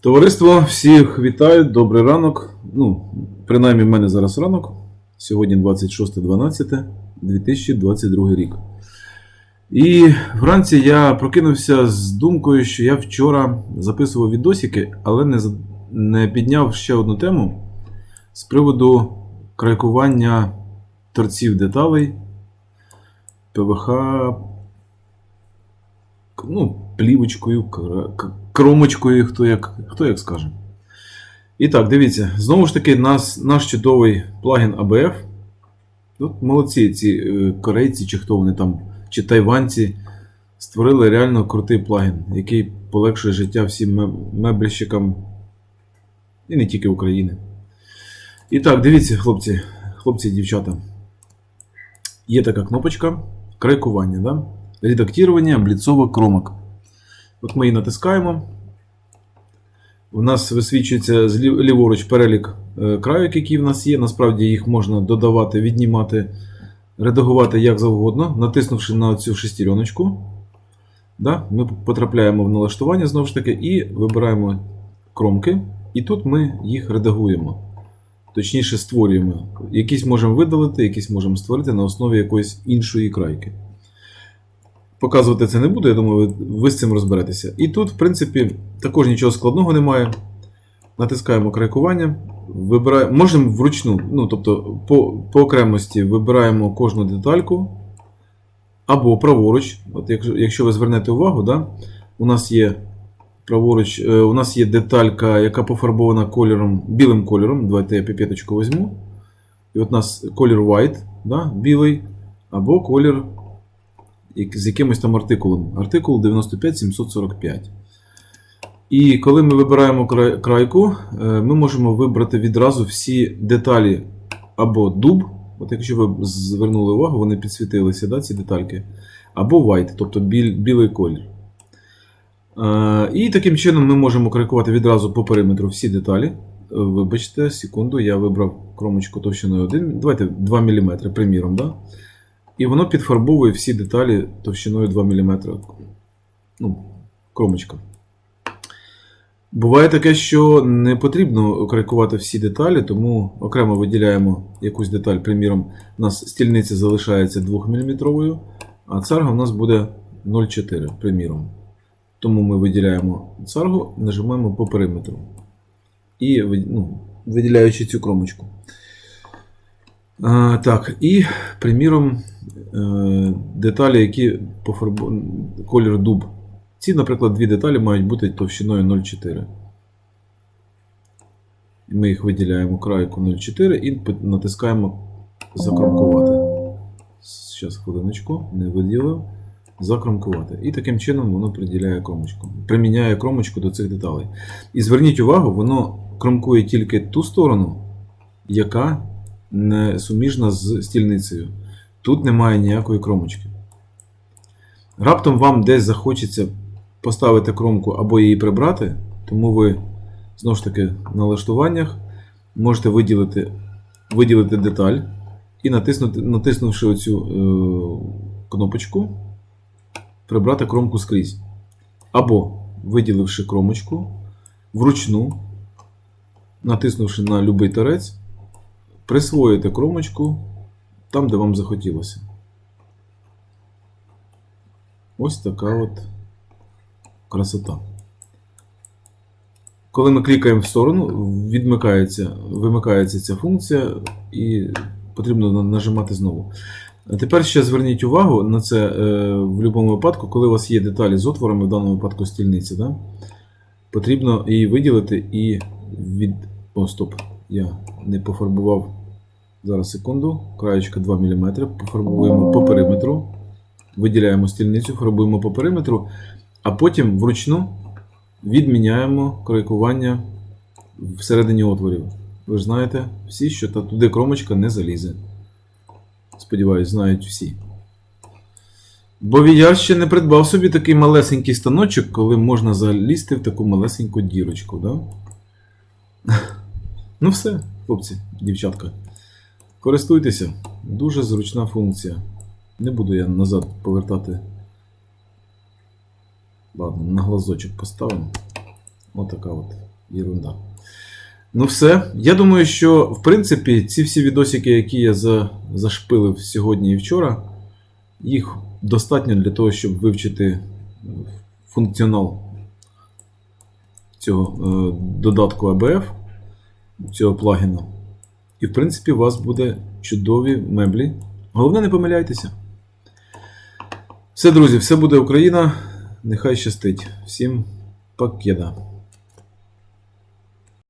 Товариство, всіх вітаю, добрий ранок. Ну, принаймні, в мене зараз ранок. Сьогодні 26.12.2022 рік. І вранці я прокинувся з думкою, що я вчора записував відосики, але не, не підняв ще одну тему з приводу крайкування торців деталей ПВХ ну, плівочкою, кромочкою, хто як, хто як скаже. І так, дивіться, знову ж таки, нас, наш чудовий плагін ABF. Тут молодці ці е, корейці, чи хто вони там, чи тайванці, створили реально крутий плагін, який полегшує життя всім меб- мебліщикам і не тільки України. І так, дивіться, хлопці, хлопці і дівчата. Є така кнопочка крайкування, да? Редактування бліцових кромок. От ми її натискаємо. У нас висвічується ліворуч перелік е, крайок, які в нас є. Насправді їх можна додавати, віднімати, редагувати як завгодно, натиснувши на цю шестереночку. Да? Ми потрапляємо в налаштування знову ж таки і вибираємо кромки. І тут ми їх редагуємо. Точніше, створюємо. Якісь можемо видалити, якісь можемо створити на основі якоїсь іншої крайки. Показувати це не буду, я думаю, ви, з цим розберетеся. І тут, в принципі, також нічого складного немає. Натискаємо крайкування, вибираємо, можемо вручну, ну, тобто по, по окремості вибираємо кожну детальку або праворуч. От якщо, якщо ви звернете увагу, да, у нас є праворуч, е, у нас є деталька, яка пофарбована кольором, білим кольором. Давайте я піпеточку візьму. І от у нас колір white, да, білий, або колір з якимось там артикулом. Артикул 95745. І коли ми вибираємо крайку, е, ми можемо вибрати відразу всі деталі або дуб. От якщо ви звернули увагу, вони підсвітилися, да, ці детальки, або white, тобто біль, білий колір. Е, І таким чином ми можемо крайкувати відразу по периметру всі деталі. Е, Вибачте, секунду, я вибрав кромочку товщиною 1, давайте 2 мм, приміром. Да? І воно підфарбовує всі деталі товщиною 2 мм. Ну, кромочка. Буває таке, що не потрібно крайкувати всі деталі, тому окремо виділяємо якусь деталь. Приміром, у нас стільниця залишається 2 мм, а царга у нас буде 0,4, приміром. Тому ми виділяємо царгу, нажимаємо по периметру. І ну, виділяючи цю кромочку. Так, і, приміром, е, деталі, які пофарбовані колір дуб. Ці, наприклад, дві деталі мають бути товщиною 0,4. Ми їх виділяємо крайку 0,4 і натискаємо закромкувати. Зараз хвилиночку, не виділив. Закромкувати. І таким чином воно приділяє кромочку. Приміняє кромочку до цих деталей. І зверніть увагу, воно кромкує тільки ту сторону, яка не суміжна з стільницею. Тут немає ніякої кромочки. Раптом вам десь захочеться поставити кромку або її прибрати, тому ви знову ж таки в налаштуваннях можете виділити, виділити деталь і натиснути, натиснувши оцю е, кнопочку, прибрати кромку скрізь. Або виділивши кромочку вручну, натиснувши на будь-який торець, присвоїти кромочку там, де вам захотілося. Ось така от красота. Коли ми клікаємо в сторону, відмикається, вимикається ця функція і потрібно нажимати знову. А тепер ще зверніть увагу на це е, в будь-якому випадку, коли у вас є деталі з отворами, в даному випадку стільниці, да? потрібно її виділити і від. О, стоп. Я не пофарбував. Зараз секунду. Краєчка 2 мм. Пофарбуємо по периметру. Виділяємо стільницю, фарбуємо по периметру, а потім вручну відміняємо крайкування всередині отворів. Ви ж знаєте всі, що туди кромочка не залізе. Сподіваюсь, знають всі. Бо я ще не придбав собі такий малесенький станочок, коли можна залізти в таку малесеньку дірочку, да? Ну все, хлопці, дівчатка. Користуйтеся. Дуже зручна функція. Не буду я назад повертати. Ладно, на глазочок поставимо. Отака от Єрунда. Ну все. Я думаю, що в принципі ці всі відосики, які я за, зашпилив сьогодні і вчора, їх достатньо для того, щоб вивчити функціонал цього е, додатку ABF, цього плагіна. І, в принципі, у вас буде чудові меблі. Головне, не помиляйтеся. Все, друзі, все буде Україна. Нехай щастить. Всім покеда.